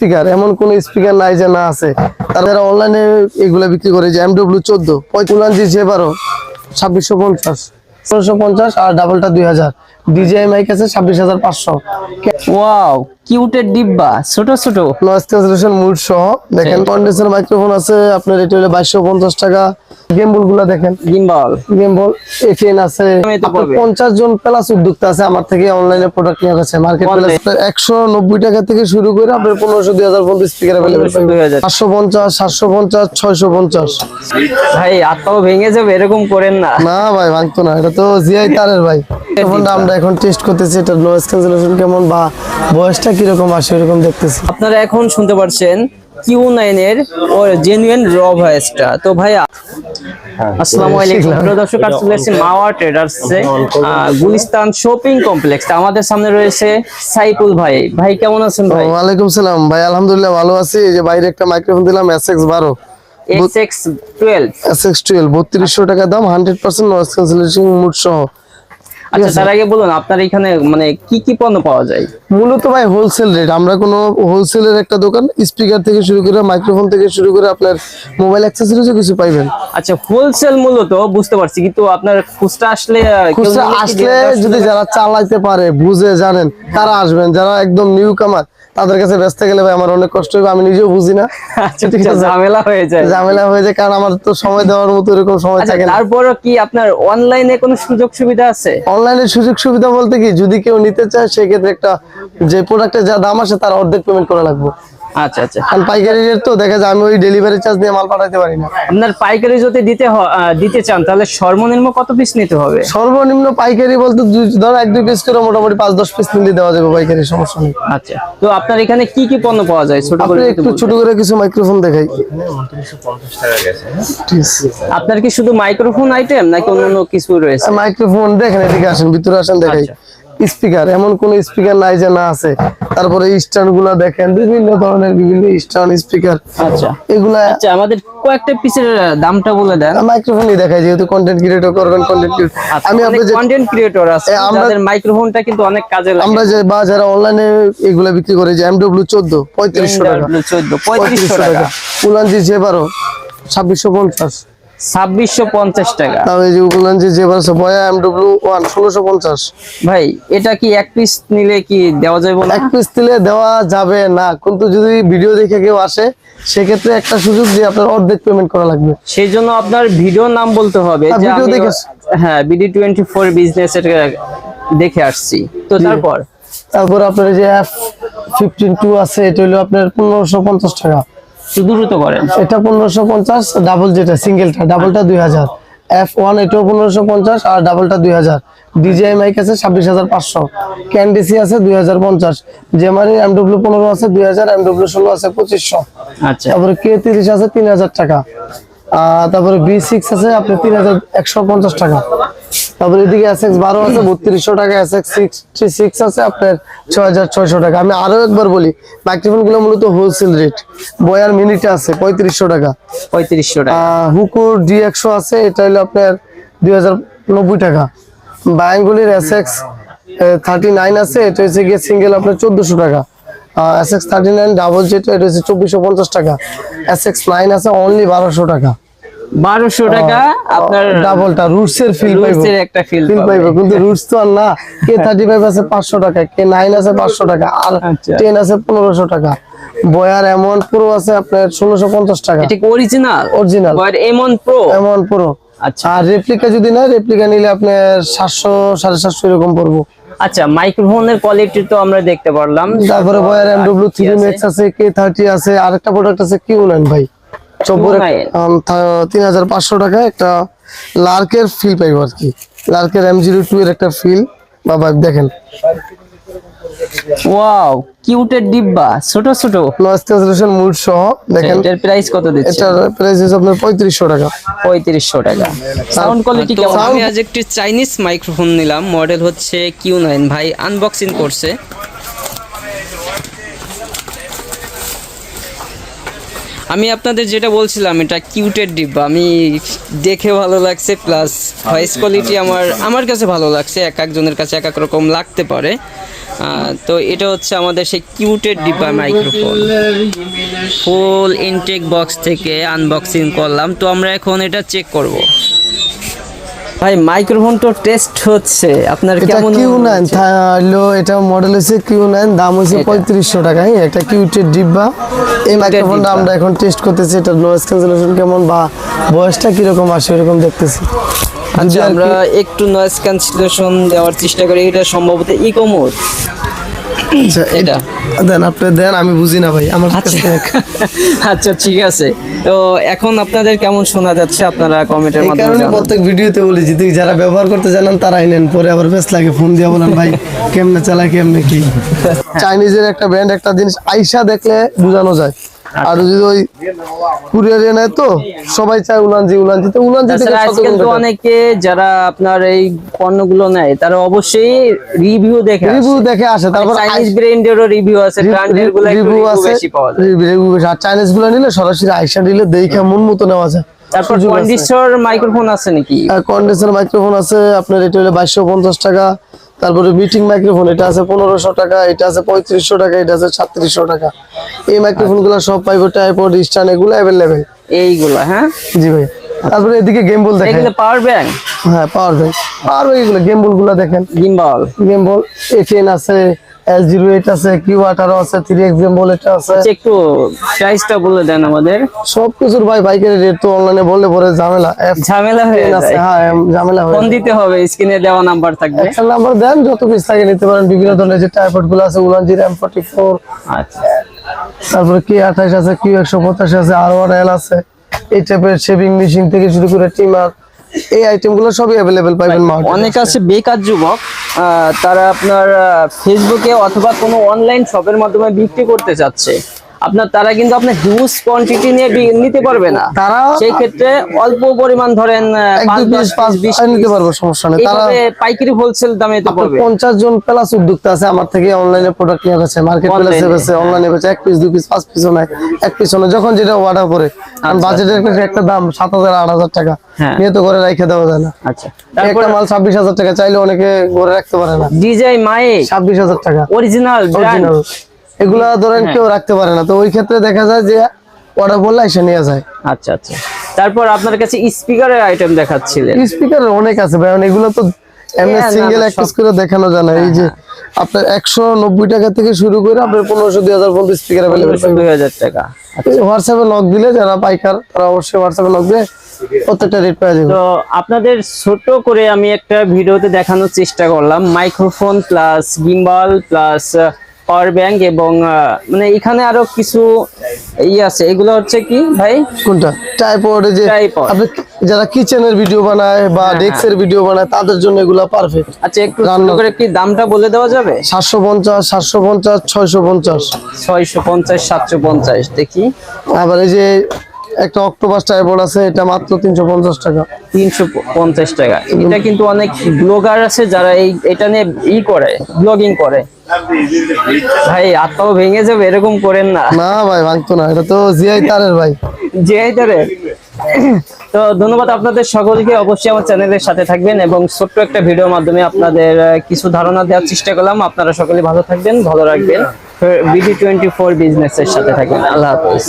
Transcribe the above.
Speaker এমন কোন speaker নাই যে না আছে। তারা অনলাইনে এগুলো বিক্রি করে যে এমডব্লিউ চোদ্দ পঁয়তাল্লিশ যে বারো ছাব্বিশশো পঞ্চাশ ষোলোশো পঞ্চাশ আর ডাবলটা দুই হাজার। ডিজিআই মাইক আছে ছাব্বিশ হাজার পাঁচশো। ওয়াও কিউটের ডিব্বা ছোট ছোট। ক্যান্সেলেশন মুড সহ দেখেন কন্ডেন্সার মাইক্রোফোন আছে আপনার এটা হলো বাইশশো পঞ্চাশ টাকা। গেমবলগুলা দেখেন। গিম্বল। গেমবল এফএন আছে। আমি তো আপনার পাবে। পঞ্চাশ জন প্লাস উদ্যোক্তা আছে আমার থেকে অনলাইনে প্রোডাক্ট নিয়ে গেছে মার্কেট Online? প্লাস টাকা থেকে শুরু করে আপনার পনেরোশো দুই হাজার পর্যন্ত স্পিকার অ্যাভেলেবেল 2000 পাঁচশো পঞ্চাশ সাতশো পঞ্চাশ ছয়শো পঞ্চাশ। ভাই আত্মাও ভেঙে যাবে এরকম করেন না। না ভাই ভাঙতো না। এটা তো জিআই তারের ভাই। ফোনটা আমরা এখন টেস্ট করতেছি এটা নয়েজ ক্যান্সেলেশন কেমন বা বয়সটা কীরকম আসে এরকম দেখতেছি। আপনারা এখন শুনতে পারছেন কিউ নাইন এর জেনুইন র ভয়েসটা তো ভাইয়া আসসালামু আলাইকুম। প্রিয় দর্শক আর Mawa traders Gulistan shopping complex আমাদের সামনে রয়েছে সাইফুল ভাই। ভাই কেমন আছেন ভাই? ওয়ালাইকুম সালাম। ভাই আলহামদুলিল্লাহ ভালো আছি। এই যে বাইরে একটা মাইক্রোফোন দিলাম এস এক্স বারো। এক্স এক্স টুয়েলভ এস বত্রিশশো টাকা দাম hundred percent noise cancellation mode সহ। আচ্ছা তার আগে বলুন আপনার এখানে মানে কি কি পণ্য পাওয়া যায়? মূলত ভাই হোলসেল রেট আমরা কোনো হোলসেলের একটা দোকান স্পিকার থেকে শুরু করে মাইক্রোফোন থেকে শুরু করে আপনার মোবাইল অ্যাক্সেসরিজও কিছু পাইবেন। আচ্ছা হোলসেল মূলত বুঝতে পারছি কিন্তু আপনার খুচরা আসলে খুচরা আসলে যদি যারা চালাইতে পারে বুঝে জানেন তারা আসবেন। যারা একদম নিউ কামার তাদের কাছে ব্যস্ত গেলে ভাই আমার অনেক কষ্ট হবে আমি নিজেও বুঝি না। আচ্ছা, ঠিক আছে? ঝামেলা হয়ে যায়। ঝামেলা হয়ে যায় কারণ আমার তো সময় দেওয়ার মতো এরকম সময় আচ্ছা থাকে না। তারপরও কি আপনার অনলাইনে কোনো সুযোগ সুবিধা আছে অনলাইনে সুযোগ সুবিধা বলতে কি, যদি কেউ নিতে চায়, সেক্ষেত্রে একটা যে প্রোডাক্টের যা দাম আসে, তার অর্ধেক পেমেন্ট করা লাগবে। আচ্ছা আচ্ছা। কারণ পাইকারি রেট তো দেখা যায় আমি ওই ডেলিভারি চার্জ দিয়ে মাল পাঠাতে পারি না। আপনার পাইকারি যদি দিতে দিতে চান তাহলে সর্বনিম্ন কত পিস নিতে হবে? সর্বনিম্ন পাইকারি বলতে ধরো এক দুই পিস করে মোটামুটি পাঁচ দশ পিস নিলে দেওয়া যাবে পাইকারি সমস্যা নেই। আচ্ছা। তো আপনার এখানে কি কি পণ্য পাওয়া যায়? ছোট করে একটু ছোট করে কিছু মাইক্রোফোন দেখাই। আপনার কি শুধু মাইক্রোফোন আইটেম নাকি অন্যান্য কিছু রয়েছে? মাইক্রোফোন দেখেন এদিকে আসেন ভিতরে আসেন দেখাই। আচ্ছা। স্পিকার এমন কোন স্পিকার নাই যে না আছে। তারপরে স্ট্যান্ডগুলা দেখেন বিভিন্ন ধরনের বিভিন্ন স্ট্যান্ড স্পিকার আচ্ছা। এগুলা আচ্ছা আমাদের কয়েকটা পিসের দামটা বলে দেন। মাইক্রোফোনই দেখাই যেহেতু কন্টেন্ট ক্রিয়েটর করবেন কন্টেন্ট আমি আপনার যে কন্টেন্ট ক্রিয়েটর আছে আমাদের মাইক্রোফোনটা কিন্তু অনেক কাজে লাগে। আমরা যে বা যারা অনলাইনে এগুলা বিক্রি করে যে এমডব্লিউ চোদ্দ পঁয়ত্রিশশো টাকা চোদ্দ পঁয়ত্রিশশো টাকা। উলানজি যে বারো ছাব্বিশশো পঞ্চাশ টাকা। যে যে এমডব্লিউ ওয়ান ষোলোশো পঞ্চাশ। ভাই এটা কি এক পিস নিলে কি দেওয়া যাবে না? এক পিস দিলে দেওয়া যাবে না কিন্তু যদি ভিডিও দেখে কেউ আসে সেক্ষেত্রে একটা সুযোগ যে আপনার অর্ধেক পেমেন্ট করা লাগবে। সেই জন্য আপনার ভিডিও নাম বলতে হবে হ্যাঁ। হ্যাঁ বিডি টোয়েন্টি ফোর বিজনেস দেখে আসছি। তো তারপর? তারপর আপনার যে এফ ফিফটিন টু আছে এটা হলো আপনার পনেরোশো পঞ্চাশ টাকা। দ্রুত করেন। এটা পনেরোশো পঞ্চাশ ডাবল যেটা সিঙ্গেলটা ডাবলটা দুই হাজার। এফ ওয়ান এটাও পনেরোশো পঞ্চাশ আর ডাবলটা দুই হাজার। ডিজিআই মাইক আছে ছাব্বিশ হাজার পাঁচশো। ক্যান্ডিসি আছে দুই হাজার পঞ্চাশ। জেমারি এমডব্লিউ পনেরো আছে দুই হাজার এমডব্লিউ ষোলো আছে পঁচিশশো। আচ্ছা। তারপরে কে তিরিশ আছে তিন হাজার টাকা। তারপরে বি সিক্স আছে আপনি তিন হাজার একশো পঞ্চাশ টাকা। তারপরে এদিকে এস এক্স বারো আছে বত্রিশশো টাকা এস এক্স সিক্সটি সিক্স আছে আপনার ছয় হাজার ছয়শো টাকা। আমি আরও একবার বলি মাইক্রোফোনগুলো মূলত হোলসেল রেট বয়ার মিনিটে আছে পঁয়ত্রিশশো টাকা। পঁয়ত্রিশশো টাকা। হুকুর ডি একশো আছে এটা হলো আপনার দুই হাজার নব্বই টাকা। বায়াঙ্গুলির এস এক্স থার্টি নাইন আছে এটা হচ্ছে গিয়ে সিঙ্গেল আপনার চোদ্দশো টাকা। S X thirty nine double যেটা এটা হচ্ছে চব্বিশশো পঞ্চাশ টাকা। এস এক্স নাইন আছে অনলি বারোশো টাকা। বারোশো টাকা আপনার ডাবলটা রুটস এর ফিল পাইবো। একটা ফিল ফিল পাইবো কিন্তু রুটস তো আর না। কে থার্টি ফাইভ আছে পাঁচশো টাকা কে নাইন আছে পাঁচশো টাকা আর আচ্ছা। টেন আছে পনেরোশো টাকা। বয়ার এমন পুরো আছে আপনার ষোলোশো পঞ্চাশ টাকা। এটা কি অরিজিনাল অরিজিনাল বাট এমন প্রো এমন পুরো আচ্ছা। আর রেপ্লিকা যদি না রেপ্লিকা নিলে আপনার সাতশো সাড়ে সাতশো এরকম পড়ব। আচ্ছা মাইক্রোফোনের কোয়ালিটি তো আমরা দেখতে পারলাম। তারপরে বয়ার এম ডব্লিউ থ্রি আছে? ম্যাক্স আছে কে থার্টি আছে আরেকটা প্রোডাক্ট আছে কিউ নাইন ভাই। চব্বর Q9 তিন হাজার পাঁচশো টাকা একটা লার্কের ফিল পাইবো আর কি। লার্কের এম জিরো টু এর একটা ফিল বাবা দেখেন। ওয়াও কিউটের ডিব্বা ছোট ছোট। নয়েজ ক্যান্সেলেশন মুড সহ দেখেন। এটার প্রাইস কত দিচ্ছে? এটার প্রাইস হচ্ছে আপনার পঁয়ত্রিশশো টাকা। পঁয়ত্রিশশো টাকা। সাউন্ড কোয়ালিটি কেমন? আমি আজ একটি চাইনিজ মাইক্রোফোন নিলাম মডেল হচ্ছে কিউ নাইন ভাই আনবক্সিং করছে। আমি আপনাদের যেটা বলছিলাম এটা কিউটের ডিব্বা। আমি দেখে ভালো লাগছে প্লাস ভয়েস কোয়ালিটি আমার আমার কাছে ভালো লাগছে এক একজনের কাছে এক এক রকম লাগতে পারে। তো এটা হচ্ছে আমাদের সেই কিউটের ডিব্বা মাইক্রোফোন ফুল ইনটেক বক্স থেকে আনবক্সিং করলাম। তো আমরা এখন এটা চেক করব। ভাই মাইক্রোফোন তো টেস্ট হচ্ছে। আপনার কেমন কিউ নাইন? হলো এটা মডেল হচ্ছে কিউ নাইন দাম হচ্ছে। পঁয়ত্রিশশো টাকা হ্যাঁ একটা কিউটের ডিব্বা। এই মাইক্রোফোনটা আমরা এখন টেস্ট করতেছি এটা নয়েজ ক্যান্সেলেশন কেমন বা বয়সটা কীরকম আসে এরকম দেখতেছি। আচ্ছা আমরা একটু নয়েজ ক্যান্সেলেশন দেওয়ার চেষ্টা করি এটা সম্ভবত ইকো মোড আচ্ছা, এটা। দেন আপনি দেন আমি বুঝি না ভাই আমার আচ্ছা। ঠিক আছে। তো এখন আপনাদের কেমন শোনা যাচ্ছে আপনারা কমেন্টের মাধ্যমে কারণে প্রত্যেক ভিডিওতে বলি যে যারা ব্যবহার করতে জানেন তারাই নেন পরে আবার বেশ লাগে ফোন দিয়ে বলেন ভাই কেমনে চালায় কেমনে কি। চাইনিজের একটা ব্র্যান্ড একটা জিনিস আইসা দেখলে বুঝানো যায়। আর যদি ওই কুরিয়ারে নেয় তো সবাই চায় উলানজি উলানজি। তো উলানজি থেকে আজকাল তো অনেকে যারা আপনার এই পণ্যগুলো নেয় তারা অবশ্যই রিভিউ দেখে রিভিউ দেখে আসে তারপর চাইনিজ ব্র্যান্ডেরও রিভিউ আছে ব্র্যান্ডেরগুলো রিভিউ আছে রিভিউ আর চাইনিজগুলো নিলে সরাসরি আইসা নিলে দেখে মন মতো নেওয়া যায়। তারপর। কন্ডিশর মাইক্রোফোন আছে নাকি? কন্ডেন্সার মাইক্রোফোন আছে আপনার এটা হলো বাইশশো পঞ্চাশ টাকা। তারপরে মিটিং মাইক্রোফোন এটা আছে পনেরোশো টাকা এটা আছে পঁয়ত্রিশশো টাকা এটা আছে ছাত্রিশশো টাকা। এই মাইক্রোফোনগুলো সব পাইবো টাইপড স্টান এগুলো অ্যাভেলেবেল এইগুলা হ্যাঁ? জি ভাই। তারপরে এদিকে গেম বল দেখেন। এগুলো পাওয়ার ব্যাংক হ্যাঁ পাওয়ার ব্যাংক পাওয়ার ব্যাংক এগুলো গেম বলগুলো দেখেন। Ball game ball A ten আছে এস জিরো এইট আছে কিউ আঠারো আছে থ্রি এক্স গেম এটা আছে। একটু প্রাইসটা বলে দেন আমাদের। সব কিছুর ভাই বাইকের রেট তো অনলাইনে বললে পরে ঝামেলা। ঝামেলা হয়ে যায়। হ্যাঁ ঝামেলা হয়ে ফোন দিতে হবে স্ক্রিনে দেওয়া নাম্বার থাকবে। একটা নাম্বার দেন যত পিস লাগে নিতে পারেন। বিভিন্ন ধরনের যে টাইপডগুলো আছে উলানজি র্যাম ফোর্টি ফোর আচ্ছা। তারপরে কি আঠাশ আছে কিউ একশো পঁচাশি আছে আর ওয়ান এল আছে। এই টাইপের শেভিং মেশিন থেকে শুরু করে টিমার এই আইটেমগুলো সবই অ্যাভেলেবেল মার্কেটে অনেক আছে বেকার যুবক তারা আপনার ফেসবুকে অথবা কোনো অনলাইন শপের মাধ্যমে বিক্রি করতে চাচ্ছে। আপনার তারা কিন্তু আপনার হিউজ কোয়ান্টিটি নিয়ে নিতে পারবে না। তারা সেই ক্ষেত্রে অল্প পরিমাণ ধরেন নিতে পারব সমস্যা নেই। তারা পাইকারি হোলসেল দামে তো পড়বে পঞ্চাশ জন প্লাস উদ্যোক্তা আছে আমার থেকে অনলাইনে প্রোডাক্ট নিয়ে গেছে মার্কেট প্লেসে Online-এ। অনলাইনে বেছে এক পিস দুই পিস পাঁচ পিসও নাই এক পিস নাই যখন যেটা অর্ডার করে আচ্ছা, বাজেটের একটা দাম সাত হাজার আট হাজার টাকা। হ্যাঁ। নিয়ে তো করে রেখে দেওয়া যায় না। আচ্ছা। একটা মাল ছাব্বিশ হাজার টাকা চাইলে অনেকে ঘরে রাখতে পারে না। ডিজাই ছাব্বিশ হাজার টাকা। Original Original। এগুলা ধরেন হ্যাঁ। কেউ রাখতে পারে না। তো ওই ক্ষেত্রে দেখা যায় যে অর্ডার করলে এসে নিয়ে যায়। আচ্ছা আচ্ছা। তারপর আপনার কাছে স্পিকারের আইটেম দেখাচ্ছিলেন। স্পিকার অনেক আছে ভাই এগুলো তো এমনি হ্যাঁ, সিঙ্গেল না, এক পিস করে দেখানো যায় না এই যে আপনার একশো নব্বই টাকা থেকে শুরু করে আপনার পনেরোশো দুই হাজার পর্যন্ত স্পিকার দুই হাজার টাকা। হোয়াটসঅ্যাপে নক দিলে যারা পাইকার তারা অবশ্যই হোয়াটসঅ্যাপে নক দিয়ে প্রত্যেকটা রেট পেয়ে যাবে। তো আপনাদের ছোট করে আমি একটা ভিডিওতে দেখানোর চেষ্টা করলাম। Microphone plus gimbal plus power bank এবং মানে এখানে আরও কিছু ই আছে। এগুলো হচ্ছে কি ভাই? কোনটা? ট্রাইপড যে। আপনি যারা কিচেনের ভিডিও বানায় বা হ্যাঁ, ডেস্কের ভিডিও বানায় তাদের জন্য এগুলো পারফেক্ট আচ্ছা একটু করে কি দামটা বলে দেওয়া যাবে? সাতশো পঞ্চাশ সাতশো পঞ্চাশ ছয়শো পঞ্চাশ। ছয়শো পঞ্চাশ সাতশো পঞ্চাশ দেখি। আবার এই যে একটা অক্টোপাস টাইপড আছে এটা মাত্র তিনশো পঞ্চাশ টাকা। তিনশো পঞ্চাশ টাকা। এটা কিন্তু অনেক ব্লগার আছে যারা এই এটা নিয়ে ই করে ব্লগিং করে। ভাই আত্মাও ভেঙে যাবে এরকম করেন না। না ভাই ভাঙতো না এটা তো জিআই তারের ভাই। যে এটারে তো ধন্যবাদ আপনাদের সকলকে অবশ্যই আমার চ্যানেলের সাথে থাকবেন এবং ছোট্ট একটা ভিডিওর মাধ্যমে আপনাদের কিছু ধারণা দেওয়ার চেষ্টা করলাম। আপনারা সকলে ভালো থাকবেন ভালো রাখবেন। বিডি টোয়েন্টি ফোর বিজনেসের সাথে থাকবেন। আল্লাহ হাফিজ।